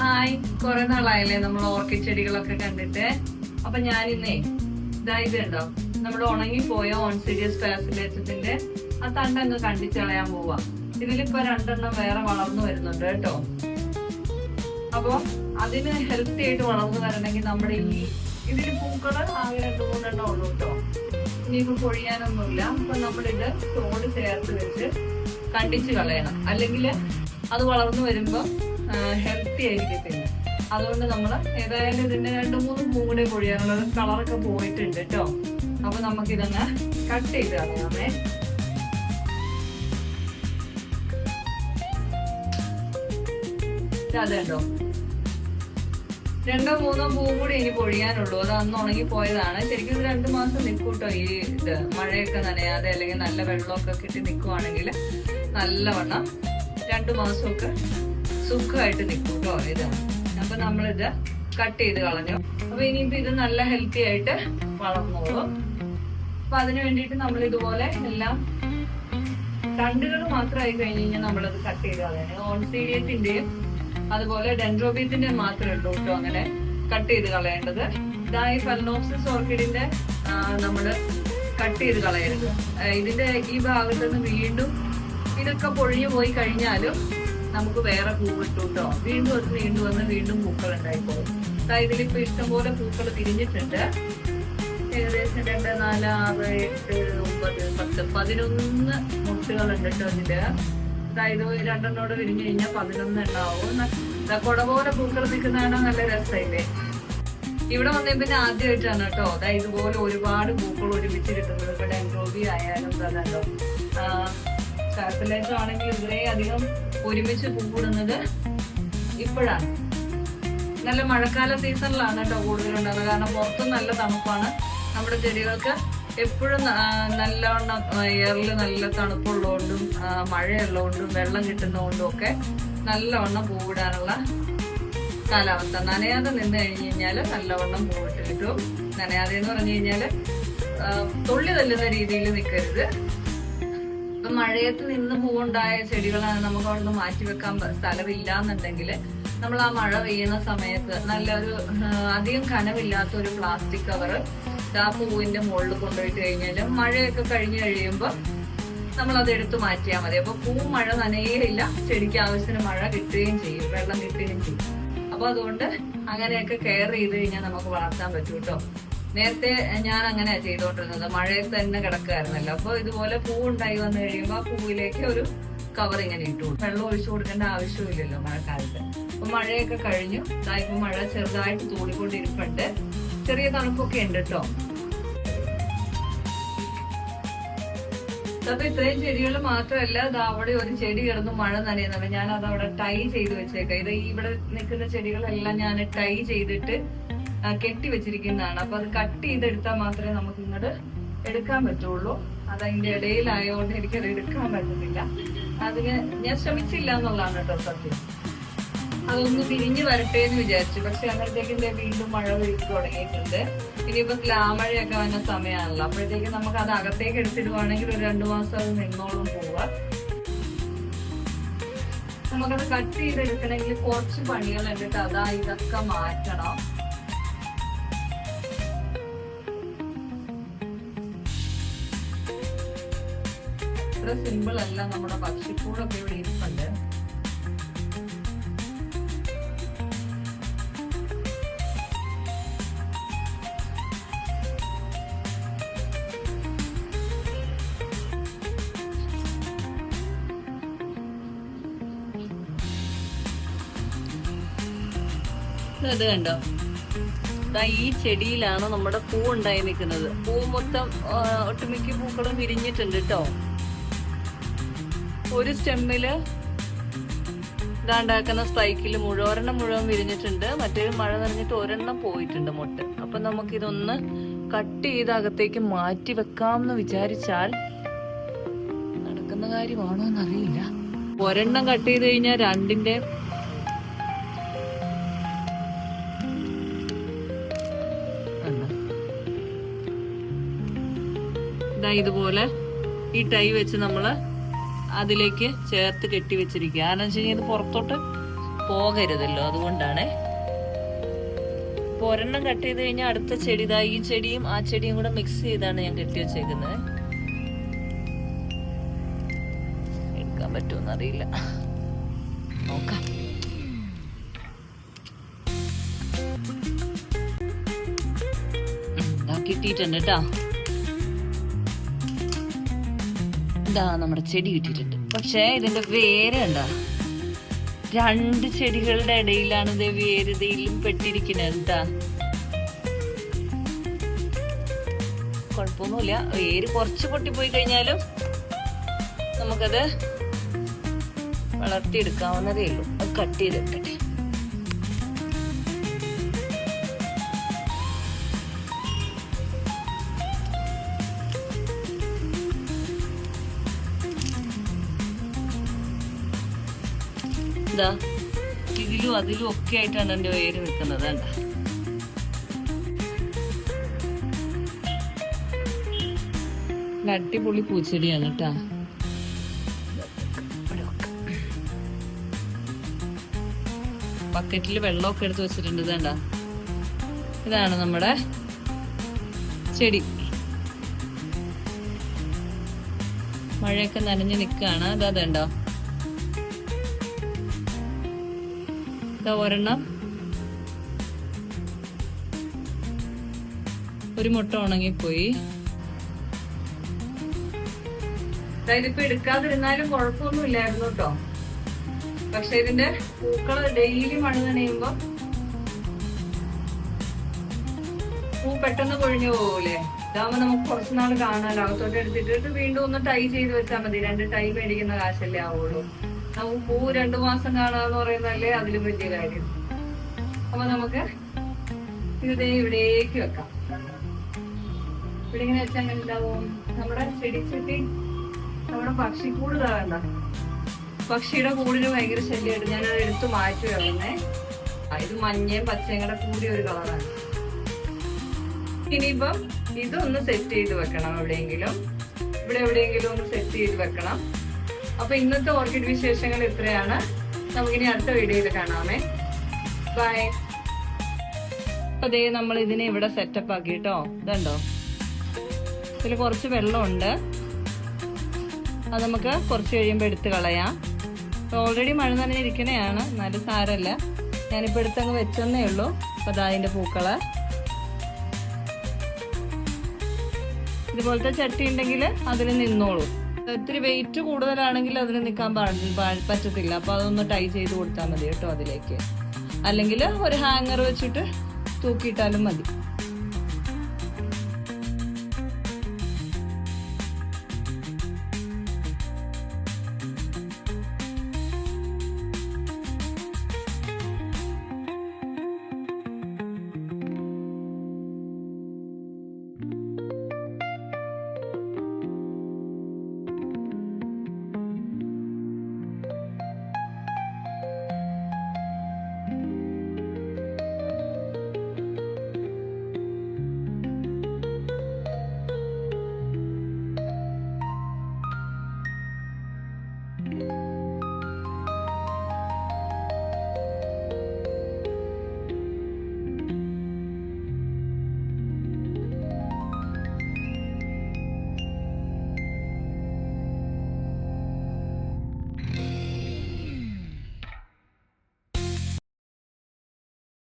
Hi. കുറെ നാളായല്ലേ നമ്മൾ orchid ചെടികളൊക്കെ കണ്ടിട്ട്. അപ്പൊ ഞാൻ ഇന്നേ ഇതാ ഉണ്ടോ നമ്മൾ ഉണങ്ങിപ്പോയ ഓൺസീരിയസ് പാസിലേറ്റത്തിന്റെ ആ തണ്ടങ്ങ് കണ്ടിച്ച് കളയാൻ പോവാ. ഇതിലിപ്പോ രണ്ടെണ്ണം വേറെ വളർന്നു വരുന്നുണ്ട് കേട്ടോ. അപ്പൊ അതിന് ഹെൽത്തി ആയിട്ട് വളർന്നു വരണമെങ്കിൽ നമ്മുടെ ഈ ഇതിന് പൂക്കൾ ആകെ രണ്ടു മൂന്നെണ്ണം ഉള്ളൂ കേട്ടോ. ഇനിയിപ്പോ പൊഴിയാനൊന്നുമില്ല അപ്പൊ നമ്മളിത് തോട് ചേർത്ത് വെച്ച് കണ്ടിച്ചു കളയണം. അല്ലെങ്കിൽ അത് വളർന്നു വരുമ്പോ ഹെൽത്തി ആയിരിക്കത്തില്ല. അതുകൊണ്ട് നമ്മൾ ഏതായാലും ഇതിന്റെ രണ്ട് മൂന്ന് പൂ കൂടെ പൊഴിയാനുള്ളത് കളറൊക്കെ പോയിട്ടുണ്ട് കേട്ടോ അപ്പൊ നമുക്ക് ഇതങ്ങ് കട്ട് ചെയ്ത് കളയാമേ. അതുണ്ടോ രണ്ടോ മൂന്നോ പൂ കൂടി ഇനി പൊഴിയാനുള്ളൂ. അത് അന്ന് ഉണങ്ങി പോയതാണ്. ശരിക്കും ഇത് രണ്ടു മാസം നിൽക്കൂട്ടോ ഈ ഇത്. മഴയൊക്കെ നനയാതെ അല്ലെങ്കിൽ നല്ല വെള്ളമൊക്കെ കിട്ടി നിൽക്കുവാണെങ്കിൽ നല്ലവണ്ണം രണ്ടു മാസമൊക്കെ സുഖമായിട്ട് നിൽക്കും കേട്ടോ ഇത്. അപ്പൊ നമ്മളിത് കട്ട് ചെയ്ത് കളഞ്ഞു. അപ്പൊ ഇനിയിപ്പോ ഇത് നല്ല ഹെൽത്തി ആയിട്ട് വളർന്നോളൂ. അപ്പൊ അതിനു വേണ്ടിയിട്ട് നമ്മൾ ഇതുപോലെ എല്ലാം തണ്ടുകൾ മാത്രമായി കഴിഞ്ഞ് കഴിഞ്ഞാൽ നമ്മളത് കട്ട് ചെയ്ത് കളയണം. ഓൺസീഡിയത്തിന്റെയും അതുപോലെ ഡെൻഡ്രോബിയത്തിന്റെ മാത്രമേ ഉള്ളൂ കേട്ടോ അങ്ങനെ കട്ട് ചെയ്ത് കളയേണ്ടത്. ഇതായി ഫെലനോപ്സിസ് ഓർക്കിഡിന്റെ നമ്മൾ കട്ട് ചെയ്ത് കളയരുത്. ഇതിന്റെ ഈ ഭാഗത്ത് നിന്ന് വീണ്ടും ഇതൊക്കെ പൊഴിഞ്ഞു പോയി കഴിഞ്ഞാലും നമുക്ക് വേറെ പൂ കിട്ടുണ്ടോ വീണ്ടും അത് വീണ്ടും വന്ന് വീണ്ടും പൂക്കൾ അതായത് ഇതിലിപ്പോ ഇഷ്ടംപോലെ പൂക്കൾ തിരിഞ്ഞിട്ടുണ്ട്. ഏകദേശം രണ്ട് നാല് ആറ് എട്ട് ഒമ്പത് പത്ത് പതിനൊന്ന് മുട്ടുകൾ ഉണ്ട് കേട്ടോ ഇതിൽ. അതായത് രണ്ടെണ്ണോട് വിരിഞ്ഞു കഴിഞ്ഞാൽ പതിനൊന്ന് ഉണ്ടാവും കുട പോലെ പൂക്കൾ നിൽക്കുന്നതാണ് നല്ല രസമില്ലേ ഇവിടെ വന്നേ പിന്നെ ആദ്യമായിട്ടാണ് കേട്ടോ. അതായത് ഇതുപോലെ ഒരുപാട് പൂക്കൾ ഒരുമിച്ച് കിട്ടുന്നത്. ഇപ്പൊ ഡെൻഡ്രോബി ആയാലും അതല്ലോ സാറ്റലൈറ്റ് ആണെങ്കിൽ ഇത്രേ അധികം ഒരുമിച്ച് പൂവിടുന്നത് ഇപ്പോഴാണ്. നല്ല മഴക്കാല സീസണിലാണ് കേട്ടോ കൂടുതലുണ്ടാവുക കാരണം പുറത്തും നല്ല തണുപ്പാണ്. നമ്മുടെ ചെടികൾക്ക് എപ്പോഴും നല്ലവണ്ണം എയറിൽ നല്ല തണുപ്പുള്ളതുകൊണ്ടും മഴയുള്ളതുകൊണ്ടും വെള്ളം കിട്ടുന്നതുകൊണ്ടും ഒക്കെ നല്ലവണ്ണം പൂവിടാനുള്ള കാലാവസ്ഥ. നനയാതെ നിന്ന് കഴിഞ്ഞ് കഴിഞ്ഞാൽ നല്ലവണ്ണം പൂവിട്ട് കിട്ടും. നനയാതെ എന്ന് പറഞ്ഞു കഴിഞ്ഞാൽ തുള്ളി തല്ലുന്ന രീതിയിൽ നിൽക്കരുത് ഇപ്പൊ മഴയത്ത് നിന്ന് പൂവുണ്ടായ ചെടികളാണ് നമുക്ക് അവിടുന്ന് മാറ്റി വെക്കാൻ പ- സ്ഥലമില്ല എന്നുണ്ടെങ്കിൽ നമ്മൾ ആ മഴ പെയ്യുന്ന സമയത്ത് നല്ലൊരു അധികം കനമില്ലാത്ത ഒരു പ്ലാസ്റ്റിക് കവറ് ആ പൂവിന്റെ മുകളിൽ കൊണ്ടുപോയിട്ട് കഴിഞ്ഞാൽ മഴയൊക്കെ കഴിഞ്ഞ് കഴിയുമ്പോൾ നമ്മൾ അത് എടുത്ത് മാറ്റിയാൽ മതി. അപ്പൊ പൂ മഴ നനയുകയില്ല ചെടിക്ക് ആവശ്യത്തിന് മഴ കിട്ടുകയും ചെയ്യും വെള്ളം കിട്ടുകയും ചെയ്യും. അപ്പൊ അതുകൊണ്ട് അങ്ങനെയൊക്കെ കെയർ ചെയ്ത് കഴിഞ്ഞാൽ നമുക്ക് വളർത്താൻ പറ്റും കേട്ടോ നേരത്തെ ഞാൻ അങ്ങനെ ചെയ്തോണ്ടിരുന്നത്. മഴയിൽ തന്നെ കിടക്കുമായിരുന്നല്ലോ അപ്പൊ ഇതുപോലെ പൂ ഉണ്ടായി വന്നു കഴിയുമ്പോൾ ആ പൂവിലേക്ക് ഒരു കവർ ഇങ്ങനെ ഇട്ടു വെള്ളം ഒഴിച്ചു കൊടുക്കേണ്ട ആവശ്യമില്ലല്ലോ മഴക്കാലത്ത്. അപ്പൊ മഴയൊക്കെ കഴിഞ്ഞു. ഇപ്പൊ മഴ ചെറുതായിട്ട് തൂടിക്കൊണ്ടിരിപ്പുണ്ട്. ചെറിയ തണുപ്പൊക്കെ ഉണ്ട് കേട്ടോ അപ്പൊ ഇത്രയും ചെടികൾ മാത്രമല്ല അത് അവിടെ ഒരു ചെടി കിടന്ന് മഴ നനയുന്നുണ്ട്. ഞാൻ അത് അവിടെ ടൈ ചെയ്ത് വെച്ചേക്കാം. ഇത് ഇവിടെ നിൽക്കുന്ന ചെടികളെല്ലാം ഞാൻ ടൈ ചെയ്തിട്ട് കെട്ടി വെച്ചിരിക്കുന്നതാണ്. അപ്പൊ അത് കട്ട് ചെയ്തെടുത്താൽ മാത്രമേ നമുക്ക് ഇങ്ങോട്ട് എടുക്കാൻ പറ്റുള്ളൂ. അത് അതിന്റെ ഇടയിലായതുകൊണ്ട് എനിക്കത് എടുക്കാൻ പറ്റുന്നില്ല. അതിന് ഞാൻ ശ്രമിച്ചില്ല എന്നുള്ളതാണ് കേട്ടോ സത്യം. അതൊന്ന് തിരിഞ്ഞു വരട്ടെ എന്ന് വിചാരിച്ചു. പക്ഷെ അന്നേരത്തേക്കും ദേ വീണ്ടും മഴ പെയ്ത് തുടങ്ങിയിട്ടുണ്ട്. ഇനിയിപ്പോ ഗ്ലാമഴയൊക്കെ വന്ന സമയമാണല്ലോ അപ്പോഴത്തേക്കും നമുക്ക് അത് അകത്തേക്ക് എടുത്തിടുവാണെങ്കിൽ ഒരു രണ്ടു മാസം അത് നിന്നോളും പോവാ നമുക്കത് കട്ട് ചെയ്തെടുക്കണമെങ്കിൽ കുറച്ച് പണികൾ കേട്ടോ. അതാ ഇതൊക്കെ മാറ്റണം. ഇത്ര സിമ്പിൾ അല്ല നമ്മുടെ പക്ഷിക്കൂടൊക്കെ ഇവിടെ ഇരിപ്പുണ്ട്. ഇത് കണ്ടോ? ഈ ചെടിയിലാണ് നമ്മുടെ പൂ ഉണ്ടായി നിൽക്കുന്നത്. പൂ മൊത്തം ഒട്ടുമിക്ക പൂക്കളും വിരിഞ്ഞിട്ടുണ്ട് കേട്ടോ ഒരു സ്റ്റെമ്മിൽ ഇതാണ്ടാക്കുന്ന സ്പൈക്കിൽ മുഴുവൻ ഒരെണ്ണം മുഴുവൻ വിരിഞ്ഞിട്ടുണ്ട്. മറ്റേ മഴ നിറഞ്ഞിട്ട് ഒരെണ്ണം പോയിട്ടുണ്ട് മുട്ട്. അപ്പൊ നമുക്കിതൊന്ന് കട്ട് ചെയ്ത് അകത്തേക്ക് മാറ്റി വെക്കാമെന്ന് വിചാരിച്ചാൽ നടക്കുന്ന കാര്യമാണോ എന്നറിയില്ല. ഒരെണ്ണം കട്ട് ചെയ്ത് കഴിഞ്ഞാൽ രണ്ടിന്റെ ഇതാ ഇതുപോലെ ഈ ടൈ വെച്ച് നമ്മൾ അതിലേക്ക് ചേർത്ത് കെട്ടി വെച്ചിരിക്കുക. കാരണം വെച്ച് കഴിഞ്ഞാൽ ഇത് പുറത്തോട്ട് പോകരുതല്ലോ. അതുകൊണ്ടാണ് ഇപ്പൊ ഒരെണ്ണം കട്ട് ചെയ്ത് കഴിഞ്ഞാൽ അടുത്ത ചെടി ഇതാ ഈ ചെടിയും ആ ചെടിയും കൂടെ മിക്സ് ചെയ്താണ് ഞാൻ കെട്ടി വെച്ചേക്കുന്നത് എടുക്കാൻ പറ്റുമെന്ന് അറിയില്ല. നോക്കാം. കിട്ടിയിട്ടുണ്ട് കേട്ടോ ഇതാ നമ്മുടെ ചെടി കിട്ടിയിട്ടുണ്ട്. പക്ഷേ ഇതിന്റെ വേര് ഉണ്ടാ രണ്ട് ചെടികളുടെ ഇടയിലാണ് ഇത് വേര് ഇതിലും പെട്ടിരിക്കുന്നത്. എന്താ കുഴപ്പമൊന്നുമില്ല. വേര് കുറച്ച് പൊട്ടിപ്പോയി കഴിഞ്ഞാലും നമുക്കത് വളർത്തിയെടുക്കാവുന്നതേ ഉള്ളൂ. അത് കട്ട് ചെയ്ത് ഇതാ ഇതിലും അതിലും ഒക്കെ ആയിട്ടാണ് എന്റെ വേര് നിൽക്കുന്നത് കണ്ട? അടിപൊളി പൂച്ചെടിയാണ് കേട്ടാ. ബക്കറ്റിൽ വെള്ളമൊക്കെ എടുത്ത് വെച്ചിട്ടുണ്ട് ഇതേണ്ട ഇതാണ് നമ്മുടെ ചെടി. മഴയൊക്കെ നനഞ്ഞു നിൽക്കുകയാണ്. ഇതാ അതുണ്ടോ ഇതാ ഒരെണ്ണം? ഒരു മുട്ട ഉണങ്ങിപ്പോയി. ഇതിപ്പോ എടുക്കാതിരുന്നാലും കുഴപ്പമൊന്നും ഇല്ലായിരുന്നു കേട്ടോ. പക്ഷെ ഇതിന്റെ പൂക്കൾ ഡെയിലി മഴ നനയുമ്പോ പൂ പെട്ടെന്ന് കൊഴിഞ്ഞു പോകൂലേ? ഇതാവുമ്പോ നമുക്ക് കുറച്ച് നാൾ കാണാലോ. അകത്തോട്ട് എടുത്തിട്ട് വീണ്ടും ഒന്ന് ടൈ ചെയ്ത് വെച്ചാൽ മതി. രണ്ട് ടൈ മേടിക്കുന്ന കാശല്ലേ ആവുള്ളൂ. നമുക്ക് പൂ രണ്ടു മാസം കാണാന്ന് പറയുന്നതല്ലേ അതിലും വലിയ കാര്യം. അപ്പൊ നമുക്ക് ഇത് ഇവിടേക്ക് വെക്കാം. ഇവിടെ ഇങ്ങനെ വെച്ചാൽ അങ്ങനെ ഉണ്ടാവും? നമ്മുടെ ചെടി ചെട്ടി നമ്മുടെ പക്ഷിക്കൂട് താവേണ്ട പക്ഷിയുടെ കൂടിന് ഭയങ്കര ശല്യമായിട്ട് ഞാൻ അത് എടുത്ത് മാറ്റി ആ, ഇത് മഞ്ഞയും പച്ചയും കൂടെ കൂടിയ ഒരു കളറാണ്. ഇനിയിപ്പം ഇതൊന്ന് സെറ്റ് ചെയ്ത് വെക്കണം എവിടെയെങ്കിലും. ഇവിടെ എവിടെയെങ്കിലും ഒന്ന് സെറ്റ് ചെയ്ത് വെക്കണം. അപ്പൊ ഇന്നത്തെ ഓർക്കിഡ് വിശേഷങ്ങൾ ഇത്രയാണ്. നമുക്കിനി അടുത്ത വീഡിയോയിൽ കാണാമേ. ബൈ ദേ നമ്മൾ ഇതിനെ ഇവിടെ സെറ്റപ്പ് ആക്കി കേട്ടോ ഇതുണ്ടോ? ഇതിൽ കുറച്ച് വെള്ളമുണ്ട്. അത് നമുക്ക് കുറച്ച് കഴിയുമ്പോൾ എടുത്ത് കളയാം. ഓൾറെഡി മഴ നനഞ്ഞിരിക്കണേയാണ് എന്നാലും സാരമല്ല. ഞാനിപ്പോൾ എടുത്തങ്ങ് വെച്ചെന്നേ ഉള്ളൂ. അപ്പോൾ അതാ അതിന്റെ പൂക്കൾ. ഇതുപോലത്തെ ചട്ടി ഉണ്ടെങ്കിൽ അതിൽ നിന്നോളൂ. ഒത്തിരി വെയിറ്റ് കൂടുതലാണെങ്കിൽ അതിന് നിൽക്കാൻ പാടില്ല പറ്റത്തില്ല. അപ്പോൾ അതൊന്ന് ടൈ ചെയ്ത് കൊടുത്താൽ മതി കേട്ടോ അതിലേക്ക്. അല്ലെങ്കിൽ ഒരു ഹാങ്ങർ വെച്ചിട്ട് തൂക്കിയിട്ടാലും മതി.